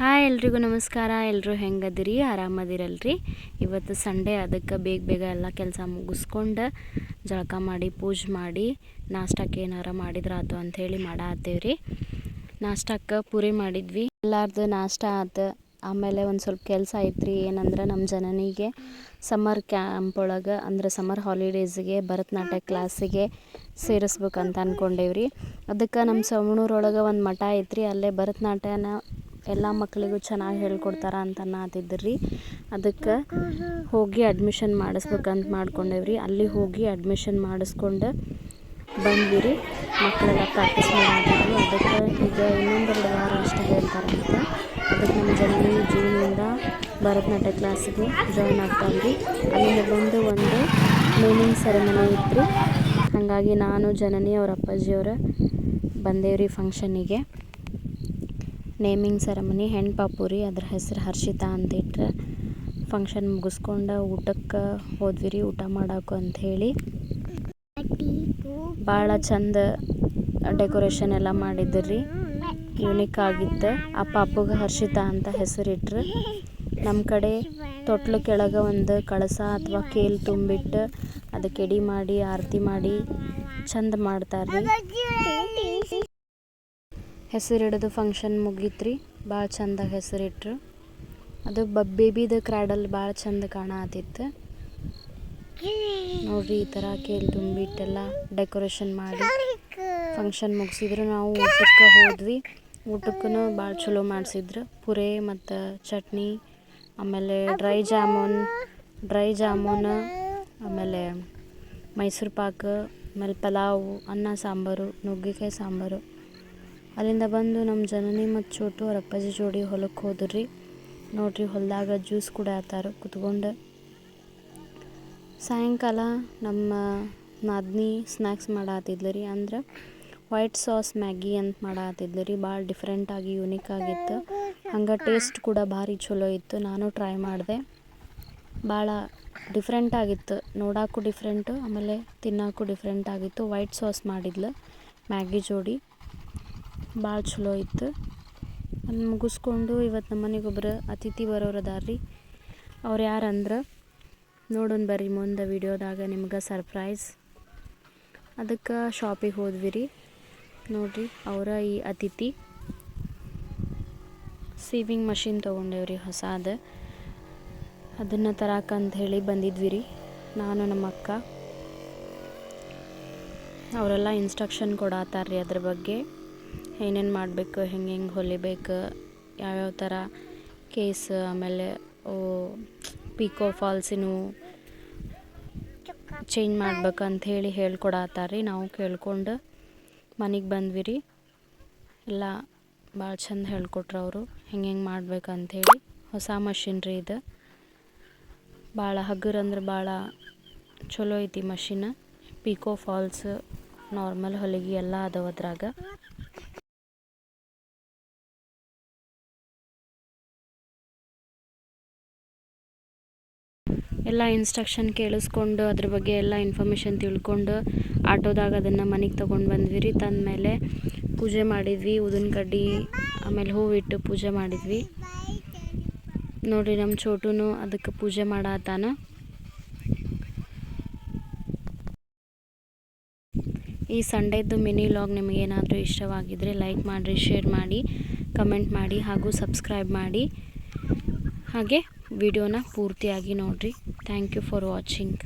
Hi ಎಲ್ರಿಗೂ ನಮಸ್ಕಾರ. ಎಲ್ಲರೂ ಹೆಂಗದಿರಿ? ಆರಾಮದಿರಲ್ರಿ? ಇವತ್ತು ಸಂಡೇ, ಅದಕ್ಕೆ ಬೇಗ ಬೇಗ ಎಲ್ಲ ಕೆಲಸ ಮುಗಿಸ್ಕೊಂಡು ಜಳಕ ಮಾಡಿ, ಪೂಜೆ ಮಾಡಿ, ನಾಷ್ಟಕ್ಕೆ ಏನಾರ ಮಾಡಿದ್ರಾತು ಅಂಥೇಳಿ ಮಾಡಾತ್ತೇವ್ರಿ ನಾಷ್ಟಕ್ಕೆ ಪೂರಿ ಮಾಡಿದ್ವಿ. ಎಲ್ಲಾರ್ದು ನಾಷ್ಟ ಆತು. ಆಮೇಲೆ ಒಂದು ಸ್ವಲ್ಪ ಕೆಲಸ ಐತ್ರಿ. ಏನಂದ್ರೆ ನಮ್ಮ ಜನನಿಗೆ ಸಮ್ಮರ್ ಕ್ಯಾಂಪ್ ಒಳಗೆ, ಅಂದ್ರೆ ಸಮ್ಮರ್ ಹಾಲಿಡೇಸ್ಗೆ ಭರತನಾಟ್ಯ ಕ್ಲಾಸಿಗೆ ಸೇರಿಸ್ಬೇಕಂತ ಅಂದ್ಕೊಂಡೇವ್ರಿ ಅದಕ್ಕೆ ನಮ್ಮ ಸವಣೂರೊಳಗೆ ಒಂದು ಮಠ ಐತ್ರಿ. ಅಲ್ಲೇ ಭರತನಾಟ್ಯನ ಎಲ್ಲ ಮಕ್ಕಳಿಗೂ ಚೆನ್ನಾಗಿ ಹೇಳ್ಕೊಡ್ತಾರೆ ಅಂತ ಅನ್ನತ್ತಿದ್ರಿ ಅದಕ್ಕೆ ಹೋಗಿ ಅಡ್ಮಿಷನ್ ಮಾಡಿಸ್ಬೇಕಂತ ಮಾಡ್ಕೊಂಡೇವ್ರಿ. ಅಲ್ಲಿ ಹೋಗಿ ಅಡ್ಮಿಷನ್ ಮಾಡಿಸ್ಕೊಂಡು ಬಂದ್ವಿ ರೀ ಮಕ್ಕಳೆಲ್ಲ ಪ್ರಾಕ್ಟೀಸ್ ಮಾಡಿದ್ರು ಅದಕ್ಕೆ ಈಗ ಇನ್ನೊಂದೆರಡು ವಾರ ಅಷ್ಟು ಹೇಳ್ತಾರಂತ ಅದಕ್ಕೆ ನಮ್ಮ ಜನ ಜೂನಿಂದ ಭರತನಾಟ್ಯ ಕ್ಲಾಸಿಗೆ ಜಾಯ್ನ್ ಆಗ್ತಾವ್ರಿ. ಅಲ್ಲಿಂದ ಬಂದು ಒಂದು ಮೀನಿಂಗ್ ಸೆರೆಮನಿ ಇತ್ತು. ಹಾಗಾಗಿ ನಾನು, ಜನನಿ, ಅವ್ರ ಅಪ್ಪಾಜಿಯವ್ರ ಬಂದೇವ್ರಿ ಫಂಕ್ಷನಿಗೆ ನೇಮಿಂಗ್ ಸೆರೆಮನಿ, ಹೆಣ್ಣು ಪಾಪು ರೀ ಅದ್ರ ಹೆಸ್ರು ಹರ್ಷಿತಾ ಅಂತ ಇಟ್ರೆ ಫಂಕ್ಷನ್ ಮುಗಿಸ್ಕೊಂಡು ಊಟಕ್ಕೆ ಹೋದ್ವಿ ರೀ ಊಟ ಮಾಡಾಕು ಅಂಥೇಳಿ ಭಾಳ ಚಂದ ಡೆಕೋರೇಷನ್ ಎಲ್ಲ ಮಾಡಿದ್ರು. ರೀ ಯುನಿಕ್ ಆಗಿತ್ತು. ಆ ಪಾಪುಗೆ ಹರ್ಷಿತಾ ಅಂತ ಹೆಸರಿಟ್ರು. ನಮ್ಮ ಕಡೆ ತೊಟ್ಲು ಕೆಳಗೆ ಒಂದು ಕಳಸ ಅಥವಾ ಕೇಲ್ ತುಂಬಿಟ್ಟು ಅದಕ್ಕೆ ಎಡಿ ಮಾಡಿ, ಆರತಿ ಮಾಡಿ ಚಂದ ಮಾಡ್ತಾರೆ ಹೆಸರಿಡೋದು ಫಂಕ್ಷನ್ ಮುಗೀತ್ರಿ. ಭಾಳ ಚಂದ ಹೆಸರಿಟ್ರು. ಅದು ಬ ಬೇಬಿದು ಕ್ರ್ಯಾಡಲ್ ಭಾಳ ಚಂದ ಕಾಣತಿತ್ತು ನೋಡ್ರಿ ಈ ಥರ ಕೇಳಿ ತುಂಬಿಟ್ಟೆಲ್ಲ ಡೆಕೋರೇಷನ್ ಮಾಡಿ ಫಂಕ್ಷನ್ ಮುಗಿಸಿದ್ರು. ನಾವು ಊಟಕ್ಕೆ ಹೋದ್ವಿ. ಊಟಕ್ಕೂ ಭಾಳ ಚಲೋ ಮಾಡಿಸಿದ್ರು. ಪುರೆ ಮತ್ತು ಚಟ್ನಿ, ಆಮೇಲೆ ಡ್ರೈ ಜಾಮೂನ್ ಡ್ರೈ ಜಾಮೂನ್, ಆಮೇಲೆ ಮೈಸೂರು ಪಾಕ್, ಆಮೇಲೆ ಪಲಾವು, ಅನ್ನ ಸಾಂಬಾರು, ನುಗ್ಗೆಕಾಯಿ ಸಾಂಬಾರು. ಅಲ್ಲಿಂದ ಬಂದು ನಮ್ಮ ಜನನಿ ಮತ್ತು ಚೋಟು ಅವ್ರ ಅಪ್ಪಾಜಿ ಜೋಡಿ ಹೊಲಕ್ಕೆ ಹೋದ್ರಿ. ನೋಡ್ರಿ, ಹೊಲದಾಗ ಜ್ಯೂಸ್ ಕುಡಿಯತ್ತಾರ ಕುತ್ಕೊಂಡು. ಸಾಯಂಕಾಲ ನಮ್ಮ ನಾದ್ನಿ ಸ್ನ್ಯಾಕ್ಸ್ ಮಾಡಾತಿದ್ಲು ರೀ ಅಂದ್ರೆ ವೈಟ್ ಸಾಸ್ ಮ್ಯಾಗಿ ಅಂತ ಮಾಡಾತಿದ್ಲು ರೀ ಭಾಳ ಡಿಫ್ರೆಂಟಾಗಿ ಯುನಿಕ್ ಆಗಿತ್ತು. ಹಂಗೆ ಟೇಸ್ಟ್ ಕೂಡ ಭಾರಿ ಚಲೋ ಇತ್ತು. ನಾನು ಟ್ರೈ ಮಾಡಿದೆ. ಭಾಳ ಡಿಫ್ರೆಂಟ್ ಆಗಿತ್ತು. ನೋಡೋಕ್ಕೂ ಡಿಫ್ರೆಂಟು ಆಮೇಲೆ ತಿನ್ನೋಕ್ಕೂ ಡಿಫ್ರೆಂಟ್ ಆಗಿತ್ತು. ವೈಟ್ ಸಾಸ್ ಮಾಡಿದ್ಲು ಮ್ಯಾಗಿ ಜೋಡಿ. ಭಾಳ ಚಲೋ ಇತ್ತು. ಅಲ್ಲಿ ಮುಗಿಸ್ಕೊಂಡು ಇವತ್ತು ನಮ್ಮ ಮನೆಗೆ ಒಬ್ರು ಅತಿಥಿ ಬರೋರು ಅದಾರ ರೀ. ಅವ್ರು ಯಾರಂದ್ರೆ ನೋಡೋಣ ಬರ್ರಿ ಮುಂದೆ ವಿಡಿಯೋದಾಗ ನಿಮ್ಗೆ ಸರ್ಪ್ರೈಸ್. ಅದಕ್ಕೆ ಶಾಪಿಗೆ ಹೋದ್ವಿ ರೀ. ನೋಡಿರಿ ಅವರ ಈ ಅತಿಥಿ. ಸೀವಿಂಗ್ ಮಷಿನ್ ತೊಗೊಂಡೇವ್ರಿ ಹೊಸಾದ. ಅದನ್ನು ತರಾಕಂತ ಹೇಳಿ ಬಂದಿದ್ವಿ ರೀ. ನಾನು ನಮ್ಮ ಅಕ್ಕ. ಅವರೆಲ್ಲ ಇನ್ಸ್ಟ್ರಕ್ಷನ್ ಕೊಡಾತಾರ್ರಿ ಅದ್ರ ಬಗ್ಗೆ. ಏನೇನು ಮಾಡಬೇಕು, ಹೆಂಗೆ ಹೆಂಗೆ ಹೊಲಿಬೇಕು, ಯಾವ್ಯಾವ ಥರ ಕೇಸ್ ಆಮೇಲೆ ಪಿಕೋ ಫಾಲ್ಸಿನೂ ಚೇಂಜ್ ಮಾಡ್ಬೇಕಂತ ಹೇಳಿ ಹೇಳ್ಕೊಡತ್ತಾರ ರೀ ನಾವು ಕೇಳ್ಕೊಂಡು ಮನೆಗೆ ಬಂದ್ವಿ ರೀ ಎಲ್ಲ ಭಾಳ ಚಂದ ಹೇಳ್ಕೊಟ್ರು ಅವರು. ಹೆಂಗೆ ಹೆಂಗೆ ಮಾಡ್ಬೇಕಂಥೇಳಿ ಹೊಸ ಮಷಿನ್ ರೀ ಇದು. ಭಾಳ ಹಗುರ ಅಂದ್ರೆ ಭಾಳ ಚಲೋ ಐತಿ ಮಷಿನ್. ಪಿಕೋ ಫಾಲ್ಸ್ ನಾರ್ಮಲ್ ಹೊಲಿಗೆ ಎಲ್ಲ ಅದಾವ ಅದ್ರಾಗ. ಎಲ್ಲ ಇನ್ಸ್ಟ್ರಕ್ಷನ್ ಕೇಳಿಸ್ಕೊಂಡು ಅದ್ರ ಬಗ್ಗೆ ಎಲ್ಲ ಇನ್ಫಾರ್ಮೇಷನ್ ತಿಳ್ಕೊಂಡು ಆಟೋದಾಗ ಅದನ್ನು ಮನೆಗೆ ತೊಗೊಂಡು ಬಂದ್ವಿ ರೀ. ತಂದಮೇಲೆ ಪೂಜೆ ಮಾಡಿದ್ವಿ ಉದಿನ ಕಡ್ಡಿ, ಆಮೇಲೆ ಹೂವಿಟ್ಟು ಪೂಜೆ ಮಾಡಿದ್ವಿ. ನೋಡಿರಿ ನಮ್ಮ ಚೋಟುನು ಅದಕ್ಕೆ ಪೂಜೆ ಮಾಡತ್ತಾನ ಈ ಸಂಡೇದು ಮಿನಿ ಲಾಗ್ ನಿಮಗೇನಾದರೂ ಇಷ್ಟವಾಗಿದ್ದರೆ ಲೈಕ್ ಮಾಡಿರಿ, ಶೇರ್ ಮಾಡಿ, ಕಮೆಂಟ್ ಮಾಡಿ ಹಾಗೂ ಸಬ್ಸ್ಕ್ರೈಬ್ ಮಾಡಿ. ಹಾಗೆ ವಿಡಿಯೋನ ಪೂರ್ತಿಯಾಗಿ ನೋಡಿರಿ. Thank you for watching